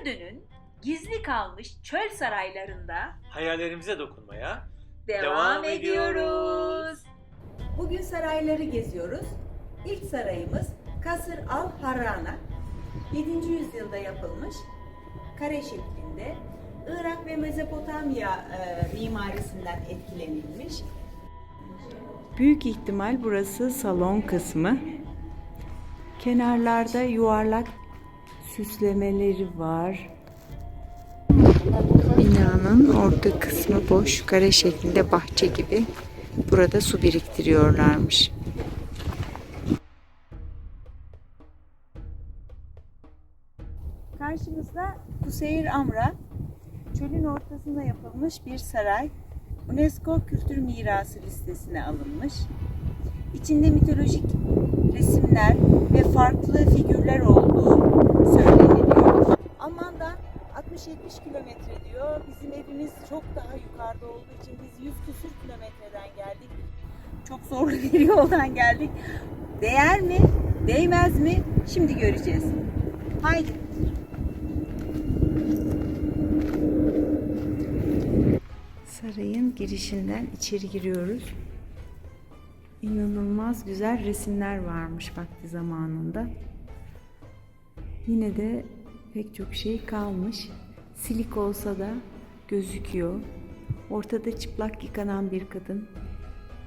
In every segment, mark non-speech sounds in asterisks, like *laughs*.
Ürdün'ün gizli kalmış çöl saraylarında Hayallerimize dokunmaya devam, Devam ediyoruz. Bugün sarayları geziyoruz. İlk sarayımız Kasır al Harrana. 7. yüzyılda yapılmış. Kare şeklinde. Irak ve Mezopotamya e, mimarisinden etkilenilmiş. Büyük ihtimal burası salon kısmı. Kenarlarda yuvarlak süslemeleri var. Binanın orta kısmı boş, kare şeklinde bahçe gibi. Burada su biriktiriyorlarmış. Karşımızda Kuseyir Amra, çölün ortasında yapılmış bir saray. UNESCO Kültür Mirası listesine alınmış. İçinde mitolojik resimler ve farklı figürler olduğu 60-70 kilometre diyor. Bizim evimiz çok daha yukarıda olduğu için biz 100 küsür kilometreden geldik. Çok zorlu *laughs* bir yoldan geldik. Değer mi? Değmez mi? Şimdi göreceğiz. Haydi. Sarayın girişinden içeri giriyoruz. İnanılmaz güzel resimler varmış vakti zamanında. Yine de pek çok şey kalmış. Silik olsa da gözüküyor. Ortada çıplak yıkanan bir kadın.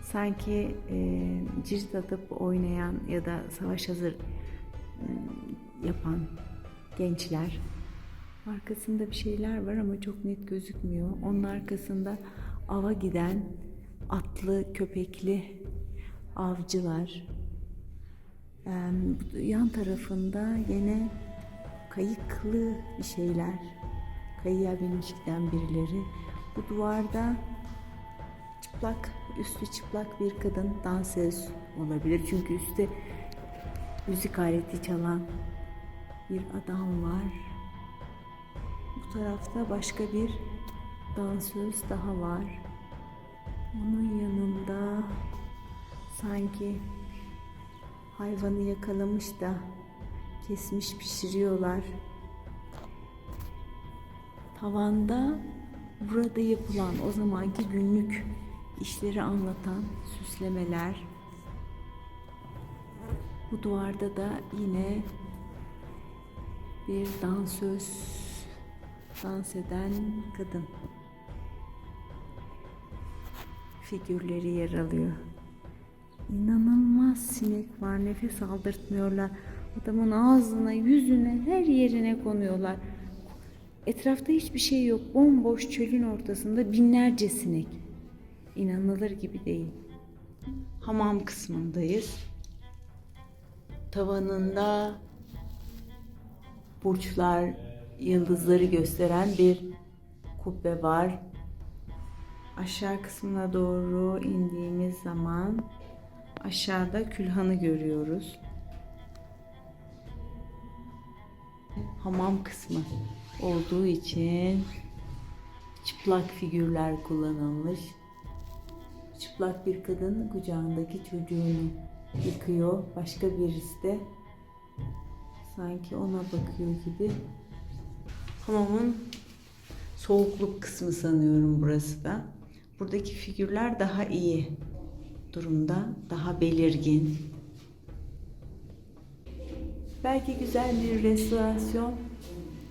Sanki e, cirit atıp oynayan ya da savaş hazır e, yapan gençler. Arkasında bir şeyler var ama çok net gözükmüyor. Onun arkasında ava giden atlı, köpekli avcılar. Ee, yan tarafında yine kayıklı bir şeyler. Kayığa binmiş giden birileri. Bu duvarda çıplak, üstü çıplak bir kadın dansöz olabilir. Çünkü üstte müzik aleti çalan bir adam var. Bu tarafta başka bir dansöz daha var. Onun yanında sanki hayvanı yakalamış da kesmiş pişiriyorlar. Tavanda burada yapılan o zamanki günlük işleri anlatan süslemeler. Bu duvarda da yine bir dansöz dans eden kadın figürleri yer alıyor. İnanılmaz sinek var. Nefes aldırtmıyorlar. Adamın ağzına, yüzüne, her yerine konuyorlar. Etrafta hiçbir şey yok. Bomboş çölün ortasında binlerce sinek. İnanılır gibi değil. Hamam kısmındayız. Tavanında burçlar, yıldızları gösteren bir kubbe var. Aşağı kısmına doğru indiğimiz zaman aşağıda külhanı görüyoruz. Hamam kısmı olduğu için çıplak figürler kullanılmış. Çıplak bir kadın kucağındaki çocuğunu yıkıyor. Başka birisi de sanki ona bakıyor gibi. Hamamın soğukluk kısmı sanıyorum burası da. Buradaki figürler daha iyi durumda, daha belirgin. Belki güzel bir restorasyon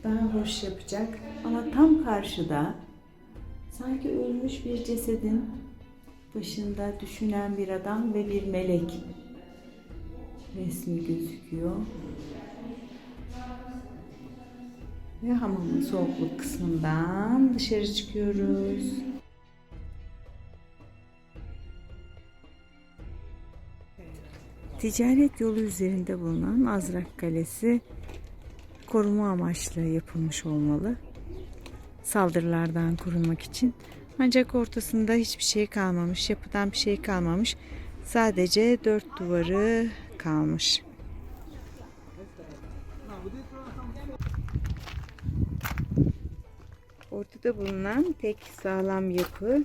daha hoş yapacak ama tam karşıda sanki ölmüş bir cesedin başında düşünen bir adam ve bir melek resmi gözüküyor. Ve hamamın soğukluk kısmından dışarı çıkıyoruz. Ticaret yolu üzerinde bulunan Azrak Kalesi koruma amaçlı yapılmış olmalı. Saldırılardan korunmak için. Ancak ortasında hiçbir şey kalmamış, yapıdan bir şey kalmamış. Sadece dört duvarı kalmış. Ortada bulunan tek sağlam yapı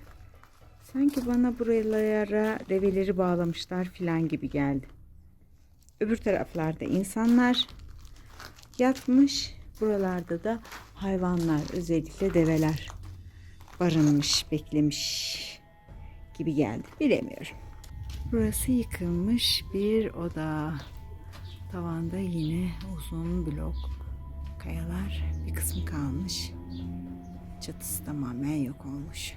sanki bana buralara develeri bağlamışlar filan gibi geldi. Öbür taraflarda insanlar yatmış. Buralarda da hayvanlar özellikle develer barınmış, beklemiş gibi geldi. Bilemiyorum. Burası yıkılmış bir oda. Tavanda yine uzun blok kayalar bir kısmı kalmış. Çatısı tamamen yok olmuş.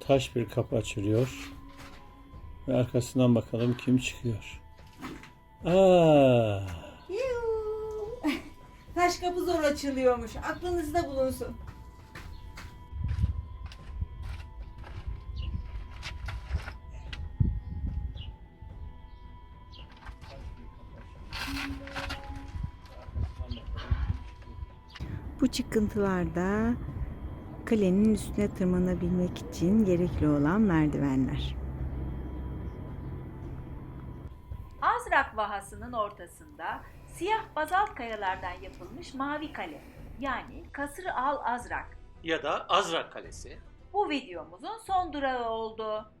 Taş bir kapı açılıyor. Ve arkasından bakalım kim çıkıyor. Aa, Taş kapı zor açılıyormuş. Aklınızda bulunsun. Bu çıkıntılarda kalenin üstüne tırmanabilmek için gerekli olan merdivenler. Azrak Vahası'nın ortasında siyah bazalt kayalardan yapılmış mavi kale yani Kasır Al Azrak. ya da Azrak Kalesi. Bu videomuzun son durağı oldu.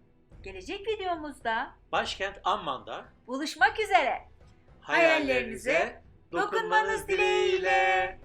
Gelecek videomuzda Başkent Amman'da buluşmak üzere. Hayallerinize dokunmanız dileğiyle.